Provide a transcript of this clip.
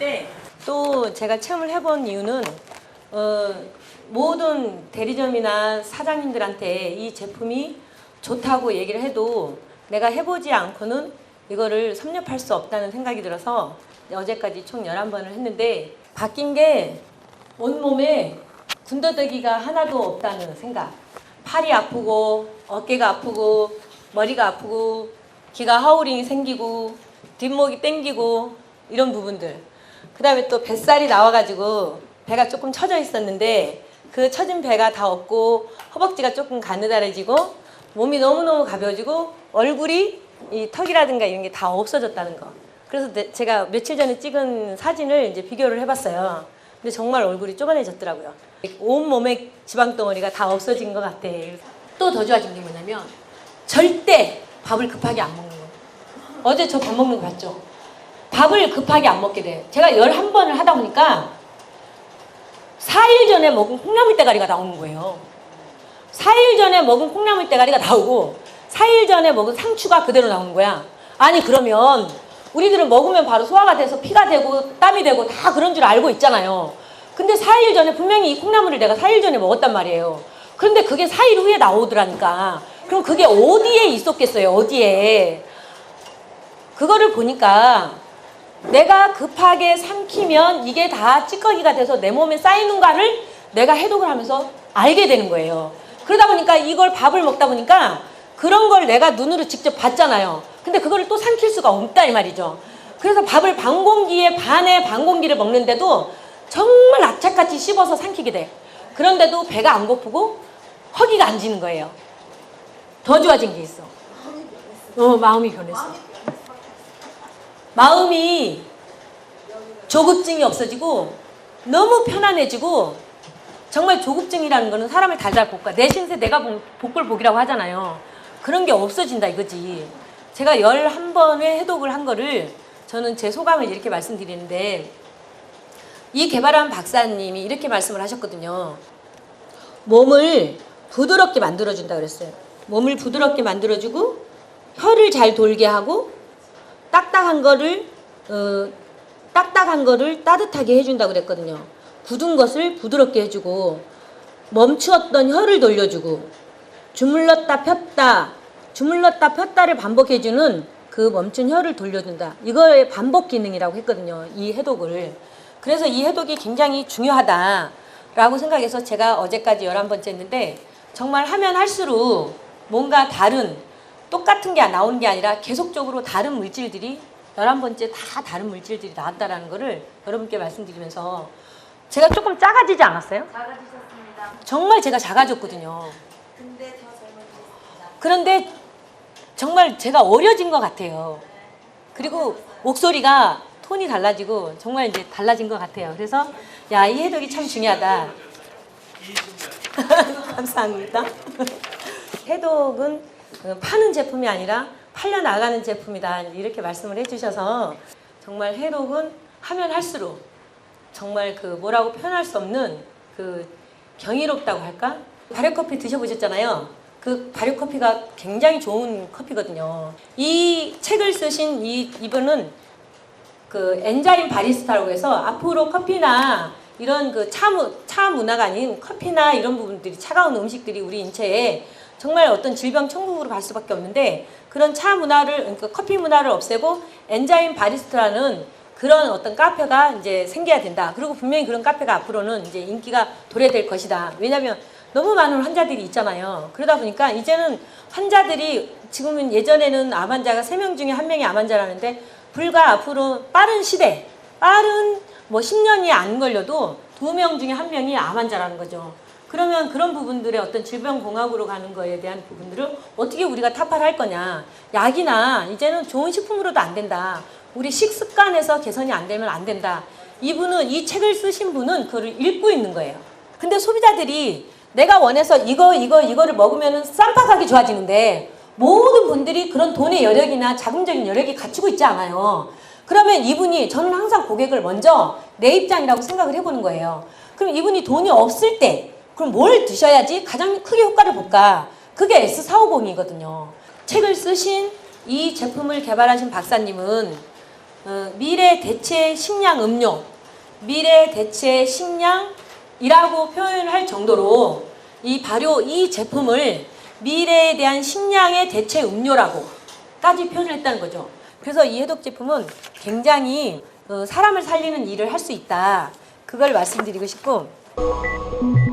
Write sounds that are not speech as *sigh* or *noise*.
10번 반했는데 또 제가 체험을 해본 이유는 어, 모든 대리점이나 사장님들한테 이 제품이 좋다고 얘기를 해도 내가 해보지 않고는 이거를 섭렵할 수 없다는 생각이 들어서 어제까지 총 11번을 했는데 바뀐 게 온몸에 군더더기가 하나도 없다는 생각. 팔이 아프고 어깨가 아프고 머리가 아프고 귀가 하우링이 생기고 뒷목이 땡기고 이런 부분들. 그 다음에 또 뱃살이 나와가지고 배가 조금 처져 있었는데 그 처진 배가 다 없고 허벅지가 조금 가느다래지고 몸이 너무너무 가벼워지고 얼굴이 이 턱이라든가 이런 게 다 없어졌다는 거. 그래서 내- 제가 며칠 전에 찍은 사진을 이제 비교를 해봤어요. 근데 정말 얼굴이 쪼만해졌더라고요. 온 몸에 지방 덩어리가 다 없어진 것 같아. 또 더 좋아진 게 뭐냐면 절대 밥을 급하게 안 먹는 거예요. 어제 저 밥 먹는 거 봤죠? 밥을 급하게 안 먹게 돼. 제가 11번을 하다 보니까 4일 전에 먹은 콩나물 대가리가 나오는 거예요. 4일 전에 먹은 콩나물 대가리가 나오고 4일 전에 먹은 상추가 그대로 나오는 거야. 아니 그러면 우리들은 먹으면 바로 소화가 돼서 피가 되고 땀이 되고 다 그런 줄 알고 있잖아요. 근데 4일 전에 분명히 이 콩나물을 내가 4일 전에 먹었단 말이에요. 그런데 그게 4일 후에 나오더라니까. 그럼 그게 어디에 있었겠어요? 어디에? 그거를 보니까 내가 급하게 삼키면 이게 다 찌꺼기가 돼서 내 몸에 쌓이는가를 내가 해독을 하면서 알게 되는 거예요. 그러다 보니까 이걸 밥을 먹다 보니까 그런 걸 내가 눈으로 직접 봤잖아요. 근데 그거를 또 삼킬 수가 없다 이 말이죠. 그래서 밥을 반 공기에 반에 반 공기를 먹는데도 정말 악착같이 씹어서 삼키게 돼. 그런데도 배가 안 고프고 허기가 안 지는 거예요. 더 좋아진 게 있어. 어, 마음이 변했어. 마음이 조급증이 없어지고 너무 편안해지고 정말 조급증이라는 거는 사람을 달달 볶아 내 신세 내가 복- 복을 복이라고 하잖아요. 그런 게 없어진다 이거지. 제가 11번의 해독을 한 거를 저는 제 소감을 이렇게 말씀드리는데 이 개발한 박사님이 이렇게 말씀을 하셨거든요. 몸을 부드럽게 만들어준다 그랬어요. 몸을 부드럽게 만들어주고 혀를 잘 돌게 하고 딱딱한 거를 어, 딱딱한 거를 따뜻하게 해준다 그랬거든요. 굳은 것을 부드럽게 해주고 멈추었던 혀를 돌려주고 주물렀다 폈다 주물렀다 폈다를 반복해주는 그 멈춘 혀를 돌려준다. 이거의 반복 기능이라고 했거든요. 이 해독을. 그래서 이 해독이 굉장히 중요하다라고 생각해서 제가 어제까지 11번째 했는데 정말 하면 할수록 뭔가 다른 똑같은 게 나오는 게 아니라 계속적으로 다른 물질들이 11번째 다 다른 물질들이 나왔다라는 거를 여러분께 말씀드리면서 제가 조금 작아지지 않았어요? 작아지셨습니다. 정말 제가 작아졌거든요. 근데 더 젊어지셨습니다. 그런데 정말 제가 어려진 것 같아요. 그리고 목소리가 톤이 달라지고 정말 이제 달라진 것 같아요. 그래서 야, 이 해독이 참 중요하다. *laughs* 감사합니다. *laughs* 해독은 어, 파는 제품이 아니라 팔려 나가는 제품이다. 이렇게 말씀을 해주셔서 정말 해독은 하면 할수록 정말 그 뭐라고 표현할 수 없는 그 경이롭다고 할까? 발효커피 드셔보셨잖아요. 그 발효커피가 굉장히 좋은 커피거든요. 이 책을 쓰신 이 이분은 그 엔자임 바리스타라고 해서 앞으로 커피나 이런 그 차 차 문화가 아닌 커피나 이런 부분들이 차가운 음식들이 우리 인체에 정말 어떤 질병 천국으로 갈 수밖에 없는데 그런 차 문화를 그러니까 커피 문화를 없애고 엔자임 바리스타라는 그런 어떤 카페가 이제 생겨야 된다. 그리고 분명히 그런 카페가 앞으로는 이제 인기가 도래될 것이다. 왜냐하면 너무 많은 환자들이 있잖아요. 그러다 보니까 이제는 환자들이 지금은 예전에는 암 환자가 세 명 중에 한 명이 암 환자라는데 불과 앞으로 빠른 시대, 빠른 뭐 10년이 안 걸려도 두 명 중에 한 명이 암 환자라는 거죠. 그러면 그런 부분들의 어떤 질병공학으로 가는 거에 대한 부분들을 어떻게 우리가 타파를 할 거냐. 약이나 이제는 좋은 식품으로도 안 된다. 우리 식습관에서 개선이 안 되면 안 된다. 이분은 이 책을 쓰신 분은 그걸 읽고 있는 거예요. 근데 소비자들이 내가 원해서 이거 이거 이거를 먹으면 쌈박하게 좋아지는데 모든 분들이 그런 돈의 여력이나 자금적인 여력이 갖추고 있지 않아요. 그러면 이분이 저는 항상 고객을 먼저 내 입장이라고 생각을 해보는 거예요. 그럼 이분이 돈이 없을 때 그럼 뭘 드셔야지 가장 크게 효과를 볼까? 그게 S450이거든요. 책을 쓰신 이 제품을 개발하신 박사님은 어, 미래 대체 식량 음료, 미래 대체 식량이라고 표현할 정도로 이 발효 이 제품을 미래에 대한 식량의 대체 음료라고까지 표현을 했다는 거죠. 그래서 이 해독 제품은 굉장히 어, 사람을 살리는 일을 할 수 있다. 그걸 말씀드리고 싶고